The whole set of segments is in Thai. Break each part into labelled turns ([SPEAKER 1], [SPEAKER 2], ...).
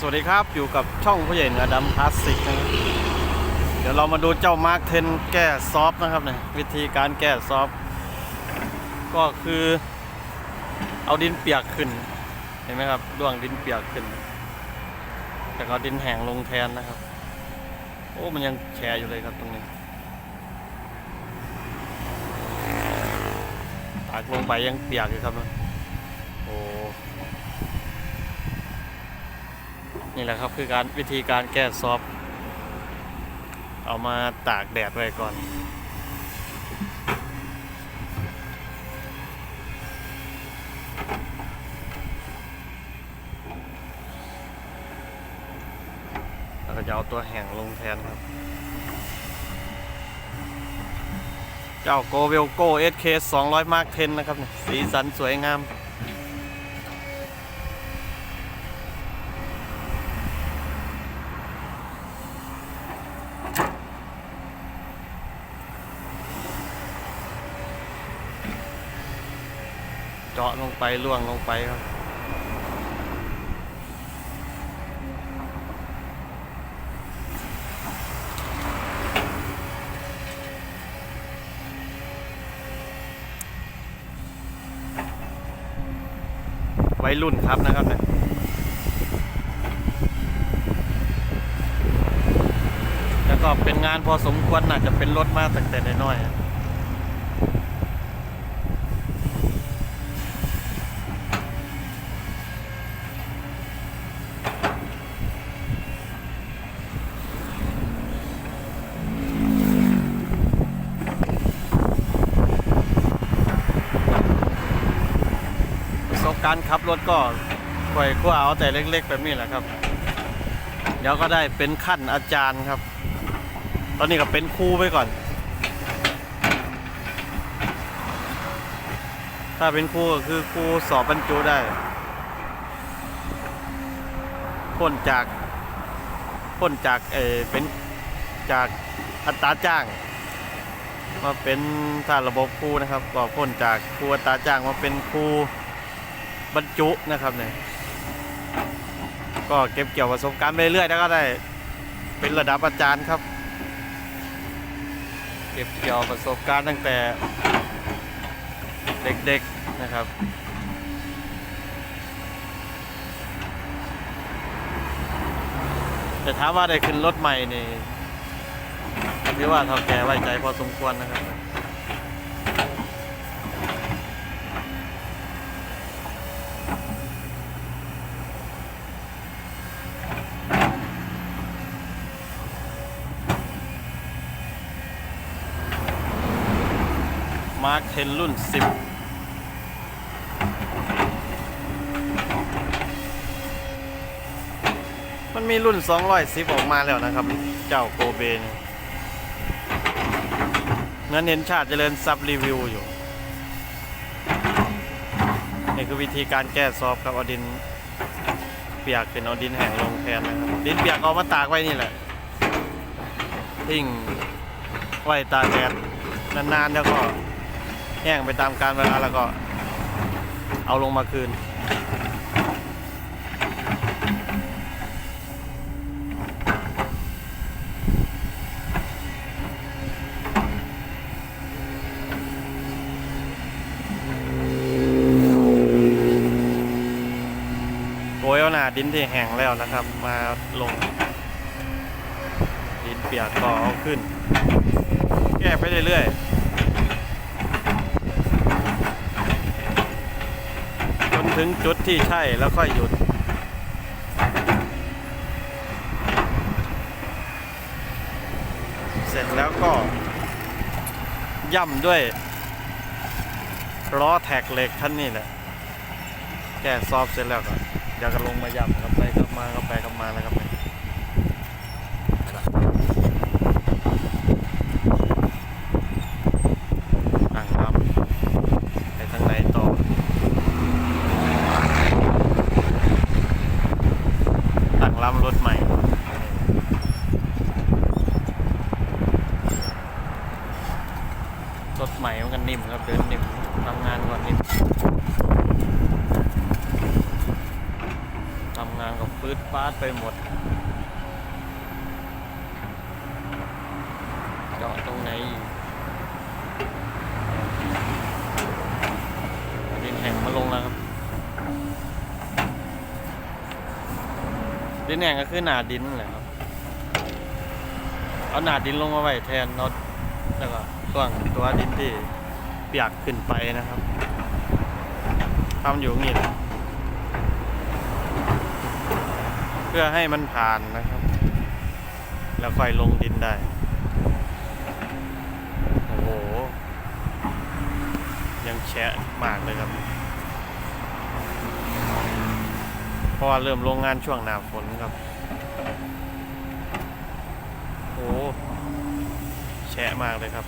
[SPEAKER 1] สวัสดีครับอยู่กับช่องผู้ใหญ่เหนือดำคลาสสิกนะครับเดี๋ยวเรามาดูเจ้ามาร์คเทนแก้ซอฟต์นะครับเนี่ยวิธีการแก้ซอฟต์ก็คือเอาดินเปียกขึ้น เห็นไหมครับดวงดินเปียกขึ้นแต่เอาดินแห้งลงแทนนะครับ โอ้มันยังแฉอยู่เลยครับตรงนี้ตากลงไปยังเปียกอยู่ครับโอ้ นี่แหละครับคือการวิธีการแก้ซอฟเอามาตากแดดไว้ก่อน แล้วก็จะเอาตัวแห้งลงแทนครับเจ้าโกเวลโก SK 200 Mark 10นะครับเนี่ยสีสันสวยงาม เจาะลง ไปล่วงลงไปครับไว้รุ่นครับนะครับเนี่ยแล้วก็เป็นงานพอสมควรน่าจะเป็นรถมาตั้งแต่น้อยๆอะ ประสบ การขับรถก็ค่อยขั้วเอาแต่เล็กๆแบบนี้แหละครับ เดี๋ยวก็ได้เป็นขั้นอาจารย์ครับ ตอนนี้ก็เป็นครูไปก่อน ถ้าเป็นครูก็คือครูสอบบรรจุได้พ้นจากพ้นจากเออเป็นจากอัตราจ้าง มาเป็นถ้าระบบครูนะครับ ก็พ้นจากครูอัตราจ้างมาเป็นครู บรรจุนะครับเนี่ยก็เก็บเกี่ยวประสบการณ์ไปเรื่อยแล้วก็ได้เป็นระดับอาจารย์ครับ เก็บเกี่ยวประสบการณ์ตั้งแต่เด็กๆนะครับแต่ถามว่าได้ขึ้นรถใหม่นี่ถือว่าเท่าแก่ไว้ใจพอสมควรนะครับ มาร์คเทนรุ่น 10มันมีรุ่น 210 ออกมาแล้วนะครับ เจ้าโกเบนี่นั้นเห็นชาติเจริญซับรีวิวอยู่ นี่คือวิธีการแก้ซอฟครับเอาดิน เปียกเป็นเอาดินแห้งลงแทนนะครับดินเปียกเอามาตากไว้นี่แหละ ทิ้งไว้ตากแดดนานๆแล้วก็ ห้งไปตามการเวลาแล้วก็เอาลงมาคืน โกยเอาหนาดินที่แห้งแล้วนะครับ มาลง ดินเปียกก็เอาขึ้น แก้ไปเรื่อยๆ จน ถึงจุดที่ใช่แล้วค่อยหยุด เสร็จแล้วก็ ย่ำด้วยล้อแท็กเหล็กท่านนี่แหละ แก้ซอฟเสร็จแล้วก็เดี๋ยวก็ลงมาย่ำครับไปกลับมาก็ไปกลับมาแล้วครับอ่างครับไปทางไหนต่อ ตั้งลำรถใหม่ รถใหม่มันกันนิ่มครับเดินนิ่มทำงานก่อนนิ่ม ทำงานกับปืดปาดไปหมด เจาะตรงไหนดินแห่งมาลงแล้วครับ ดินแห่งก็คือหนาดินแหละครับ เอาหนาดินลงมาไว้แทนน็อตแล้วก็ส่วนตัวดินที่เปียกขึ้นไปนะครับทำอยู่อย่างนี้แหละ เพื่อให้มันผ่านนะครับ แล้วค่อยลงดินได้ โอ้โห ยังแฉะมากเลยครับเพราะว่าเริ่มโรงงานช่วงหน้าฝนครับ โอ้แฉะมากเลยครับ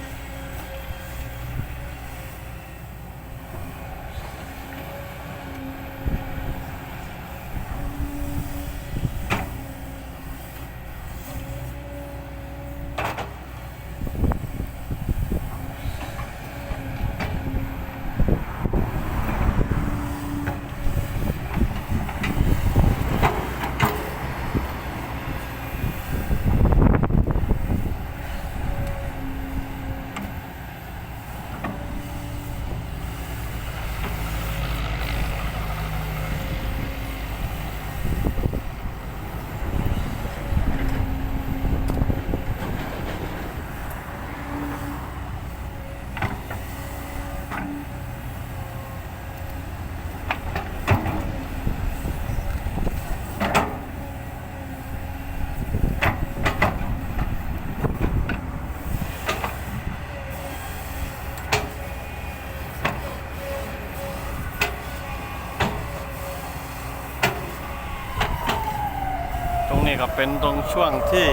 [SPEAKER 1] นี่ก็เป็นตรงช่วงที่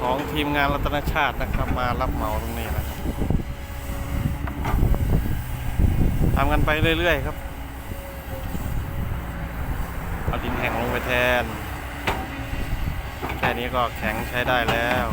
[SPEAKER 1] ของทีมงานรัตนชาตินะครับมารับเหมาตรงนี้นะครับทำกันไปเรื่อยๆครับ เอาดินแห้งลงไปแทน แค่นี้ก็แข็งใช้ได้แล้ว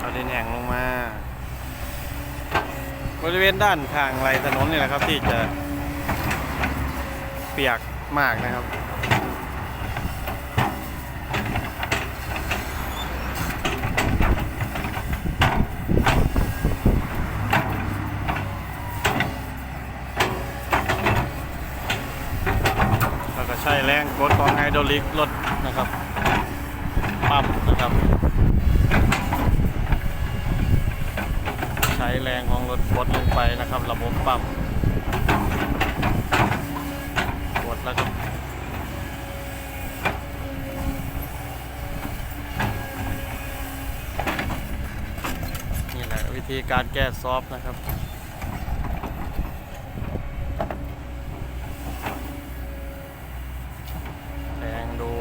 [SPEAKER 1] เอาดินแห้งลงมา บริเวณด้านทางไหลถนนนี่แหละครับ ที่จะเปียกมากนะครับแล้วก็ใช้แรงกดของไฮดรอลิกรถนะครับปั๊มนะครับ ช้แรงของรถกดลงไปนะครับ ระบบปั๊มกดแล้วก็นี่แหละวิธีการแก้ซอฟนะครับ แทงดู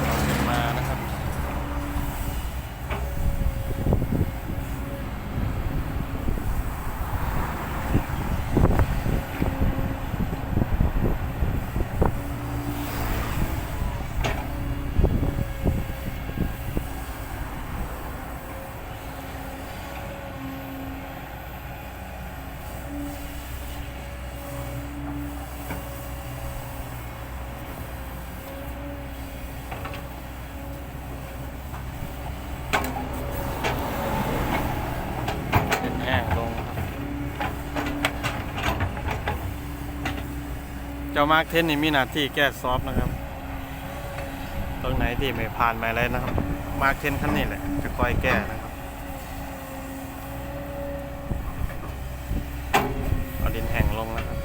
[SPEAKER 1] เอาขึ้นมานะครับ เป็นแห้งลงครับ เจ้ามาร์คเทนนี่มีหน้าที่แก้ซอฟต์นะครับ ตรงไหนที่ไม่ผ่านไม่อะไรนะครับ มาร์คเทนคันนี้แหละจะคอยแก้นะครับเอาดินแห้งลงนะครับ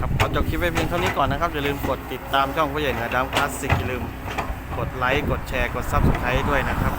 [SPEAKER 1] ครับขอจบคลิปไปเพียงเท่านี้ก่อนนะครับ อย่าลืมกดติดตามช่องผู้ใหญ่เหนือดำคลาสสิกอย่าลืมกดไลค์ กดแชร์ กด Subscribe ด้วยนะครับ